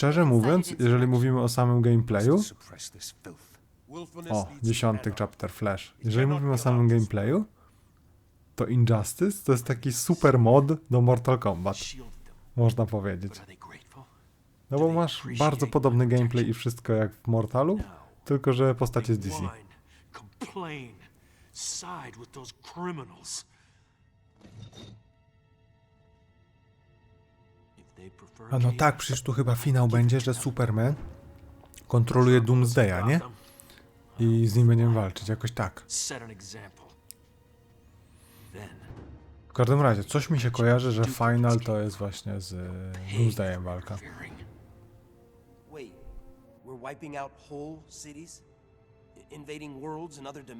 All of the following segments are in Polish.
szczerze mówiąc, jeżeli mówimy o samym gameplayu, o, dziesiąty chapter Flash, jeżeli mówimy o samym gameplayu, to Injustice to jest taki super mod do Mortal Kombat, można powiedzieć. No bo masz bardzo podobny gameplay i wszystko jak w Mortalu, tylko że postać jest DC. A no tak, przecież tu chyba finał będzie, że Superman kontroluje Doomsdaya, nie? I z nim będziemy walczyć, jakoś tak. W każdym razie, coś mi się kojarzy, że final to jest właśnie z e, Doomsdayem walka.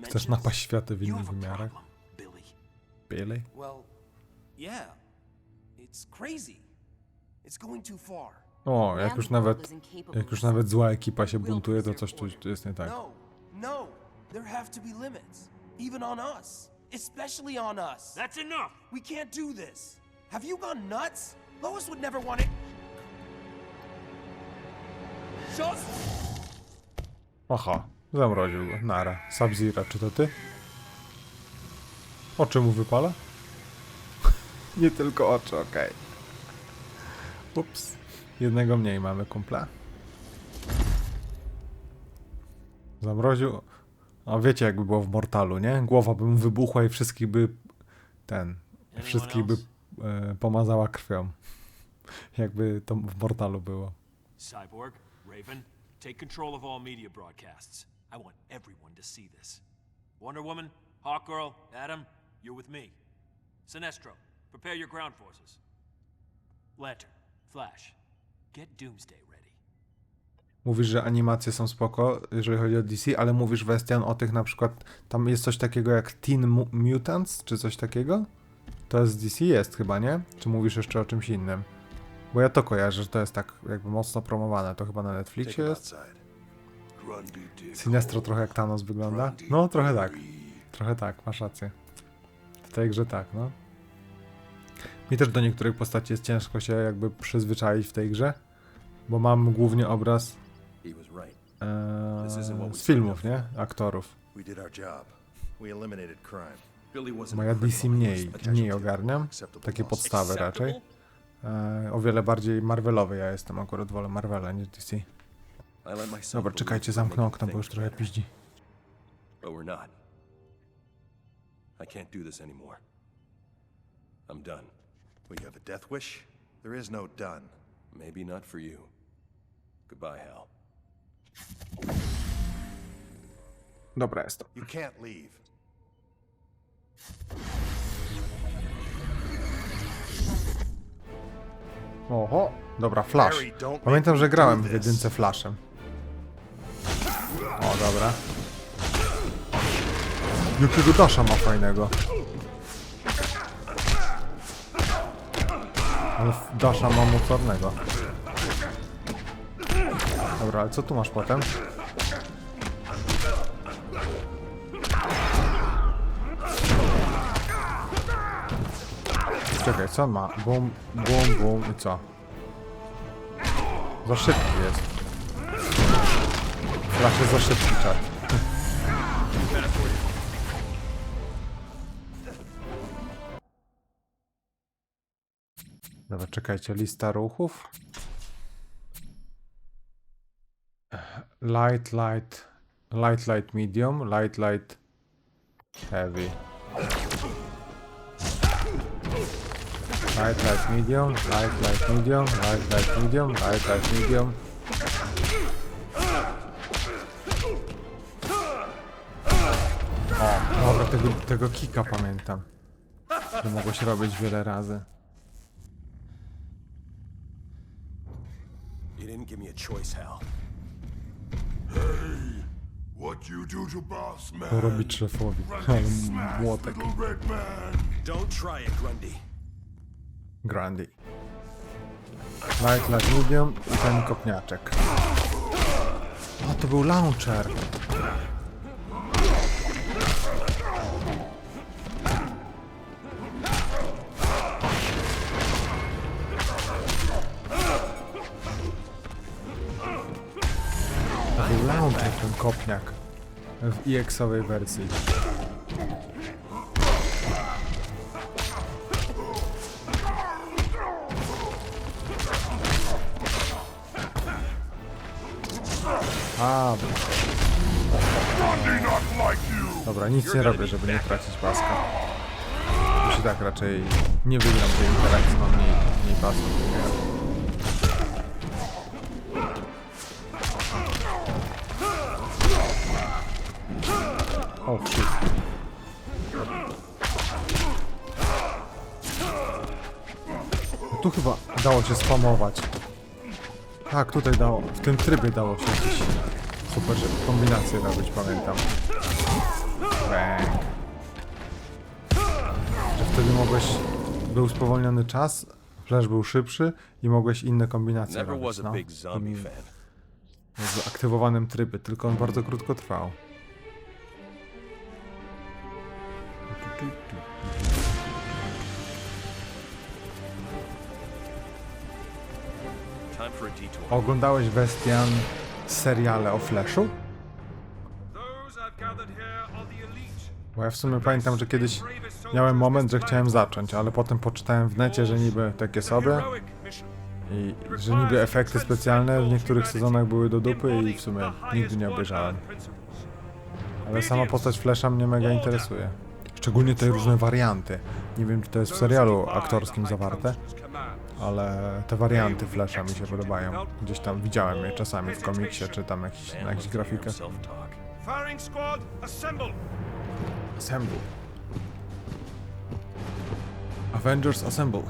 Chcesz napaść światy w innych wymiarach? Billy? Well, yeah. It's crazy. O, jak już nawet, jak już nawet zła ekipa się buntuje, to coś tu, tu jest nie tak. No, no. There have to be limits. Even on us. Especially on us. That's enough. We can't do this. Have you gone nuts? Lois would never want it. Just Aha, zamroził go, nara. Sub-Zero, czy to ty? Oczy mu wypala? nie tylko oczy, okej. Ups. Jednego mniej mamy kumpla. Zamroził. A wiecie jakby było w Mortalu, nie? Głowa by mu wybuchła i wszystkich by ten, wszystkich by e, pomazała krwią. Jakby to w Mortalu było. Cyborg, Raven, take control of all media broadcasts. I want everyone to see this. Wonder Woman, Hawkgirl, Adam, you're with me. Sinestro, prepare your ground forces. Lantern, Flash, get Doomsday ready. Mówisz, że animacje są spoko, jeżeli chodzi o DC, ale mówisz Westian o tych na przykład, tam jest coś takiego jak Teen Mu- Mutants, czy coś takiego? To jest z DC jest chyba, nie? Czy mówisz jeszcze o czymś innym? Bo ja to kojarzę, że to jest tak jakby mocno promowane, to chyba na Netflixie jest. Sinestro trochę jak Thanos wygląda? No, trochę tak. Trochę tak, masz rację. W tej grze tak, no. Mi też do niektórych postaci jest ciężko się jakby przyzwyczaić w tej grze, bo mam głównie obraz. Eee, z filmów, nie? Aktorów. We did our job. We eliminated crime. Billy wasn't Bo ja a DC mniej, mniej ogarniam. Takie podstawy raczej. Eee, o wiele bardziej Marvelowy ja jestem, akurat wolę Marvela niż DC. Dobra, czekajcie, zamknę okno, bo już trochę piździ. I can't do this anymore. I'm done. Well, you have a death wish? There is no done. Maybe not for you. Goodbye, Hal. Dobra, jest to. You can't leave. Oho, dobra, Flash. Pamiętam, że grałem w jedynce Flashem. O, dobra. Jakiego dasza ma fajnego. Ale dasza ma motornego. Dobra, ale co tu masz potem? Czekaj, co on ma? Bum, bum, bum i co? Za szybki jest. Jest za szybki czat. Dobra, czekajcie, lista ruchów. Light, light, light, light, medium, light, light, heavy. Light, light, medium, light, light, medium, light, light, medium, light, light, medium. O, dobra, tego, tego kika pamiętam. Że mogło się robić wiele razy. You didn't give me a choice, Hal. What you do to boss man? Robić szefowi. Ale młotek. Don't try it, Grundy. Grandi. Light, light, medium i ten kopniaczek. O, to był launcher. Wygląda ten kopniak w EX-owej wersji. Dobra, nic nie robię, żeby nie tracić paska. Już i tak raczej nie wygram tej interakcji, mam mniej, mniej. O, shit. Tu chyba dało się spamować. Tak, tutaj dało, w tym trybie dało się jakieś super kombinacje robić, pamiętam. Bang. Że wtedy mogłeś, był spowolniony czas, flash był szybszy i mogłeś inne kombinacje robić, no. W aktywowanym trybie, tylko on bardzo krótko trwał. Oglądałeś Westian seriale o Flashu? Bo ja w sumie pamiętam, że kiedyś miałem moment, że chciałem zacząć, ale potem poczytałem w necie, że niby takie sobie i że niby efekty specjalne w niektórych sezonach były do dupy i w sumie nigdy nie obejrzałem. Ale sama postać Flasha mnie mega interesuje. Szczególnie te różne warianty. Nie wiem, czy to jest w serialu aktorskim zawarte, ale te warianty Flasha mi się podobają. Gdzieś tam widziałem je czasami w komiksie, czy tam jakiś, na jakichś grafikach. Assemble. Avengers Assemble.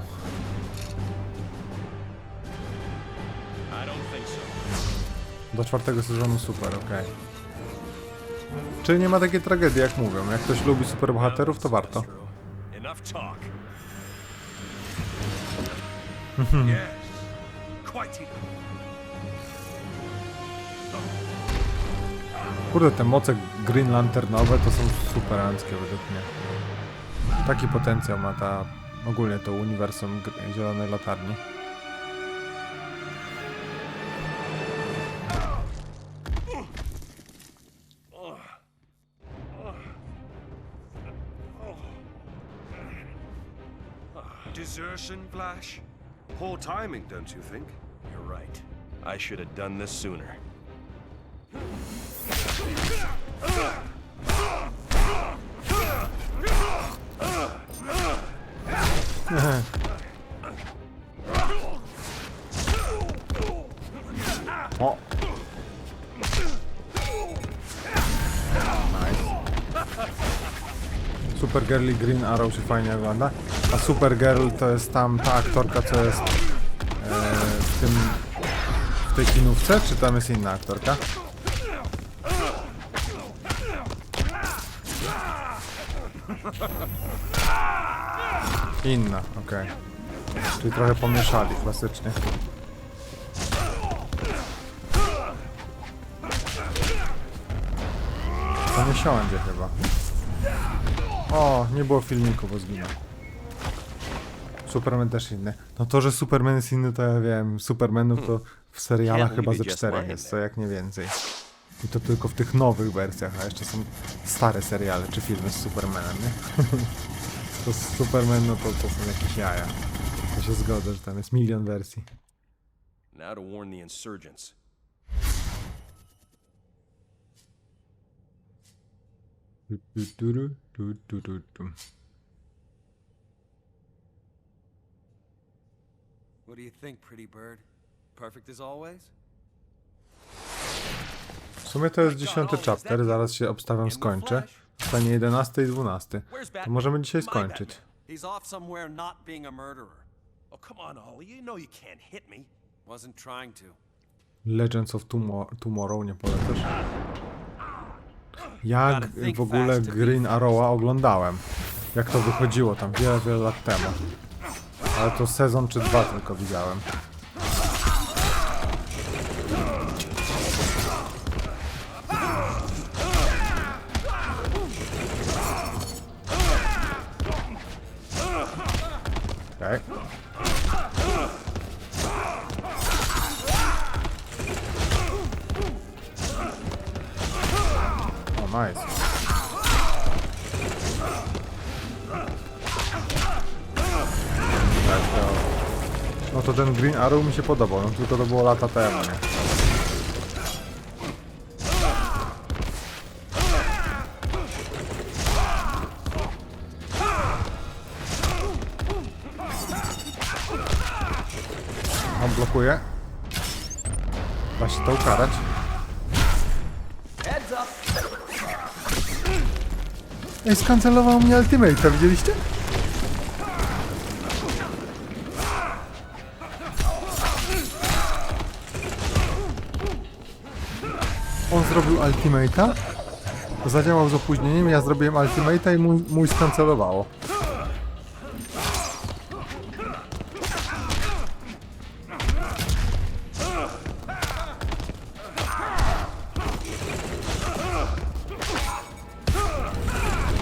Do czwartego sezonu super, okej. Czyli nie ma takiej tragedii, jak mówią. Jak ktoś lubi superbohaterów, to warto. Enough talk. Yes. Quite enough. Kurde, te moce Green Lanternowe to są superanckie według mnie. Taki potencjał ma ta, ogólnie to uniwersum Zielonej Latarni. Desertion, Flash? Poor timing, don't you think? You're right. I should have done this sooner. O! Nice. Supergirl i Green Arrow się fajnie ogląda. A Supergirl to jest tam ta aktorka, co jest e, w tym w tej kinówce, czy tam jest inna aktorka? Inna, okej. Czyli trochę pomieszali klasycznie. To nie siądzie chyba. O, nie było filmiku, bo zginął. Superman też inny. No to, że Superman jest inny, to ja wiem. Supermanów to w serialach chyba ze just czterech jest, co there. jak nie więcej. I to tylko w tych nowych wersjach, a jeszcze są stare seriale czy filmy z Supermanem, nie? to z Superman, no to, to są jakieś jaja. To się zgodzę, że tam jest milion wersji. Now to warn the insurgents. Tu, tu, tu, tu, tu, tu, tu. What do you think, pretty bird? Perfect as always? W sumie to jest dziesiąty chapter, zaraz się obstawiam skończę. Stanie 11 i 12. To możemy dzisiaj skończyć. He's off somewhere not being a murderer. Oh, come on, Ollie. You know you can't hit me. Wasn't trying to. Legends of Tomorrow, Tomorrow nie polecasz? Ja g- think w ogóle Green Arrowa oglądałem. Jak to wychodziło tam wiele, wiele lat temu. Ale to sezon czy dwa tylko widziałem. Okej. nice. Tak, to... No to ten Green Arrow mi się podobał, no tylko to było lata temu, nie? On blokuje. Da się to ukarać. Ej, skancelował mnie Ultimate, widzieliście? Zrobił Ultimate'a, zadziałał z opóźnieniem, ja zrobiłem Ultimate'a i mój, mój skancelowało.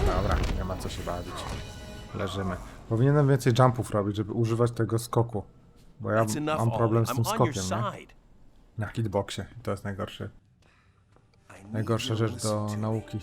Dobra, nie ma co się bawić. Leżymy. Powinienem więcej jumpów robić, żeby używać tego skoku. Bo ja mam problem z tym skokiem, nie? Na hitboxie. To jest najgorsze. Najgorsza rzecz do nauki.